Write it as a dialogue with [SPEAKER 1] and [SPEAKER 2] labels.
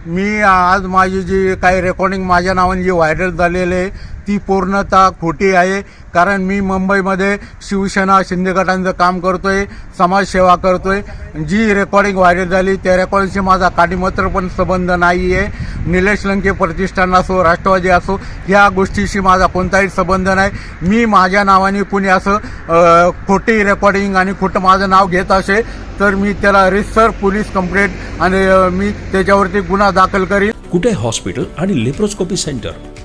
[SPEAKER 1] मी आज माझी जी काही रेकॉर्डिंग माझ्या नावाने जी व्हायरल झालेली आहे ती पूर्णतः खोटी आहे. कारण मी मुंबईमध्ये शिवसेना शिंदे गटांचं काम करतोय समाजसेवा करतोय. जी रेकॉर्डिंग व्हायरल झाली त्या रेकॉर्डिंगशी माझा काडीमात्र पण संबंध नाही आहे निलेश लंके प्रतिष्ठान असो राष्ट्रवादी असो या गोष्टीशी माझा कोणताही संबंध नाही. मी माझ्या नावाने कुणी असं खोटी रेकॉर्डिंग आणि खोटं माझं नाव घेत असे तर मी त्याला रिसर पोलीस कंप्लेंट आणि मी त्याच्यावरती गुन्हा दाखल करीन.
[SPEAKER 2] कुठे हॉस्पिटल आणि लेप्रोस्कोपी सेंटर?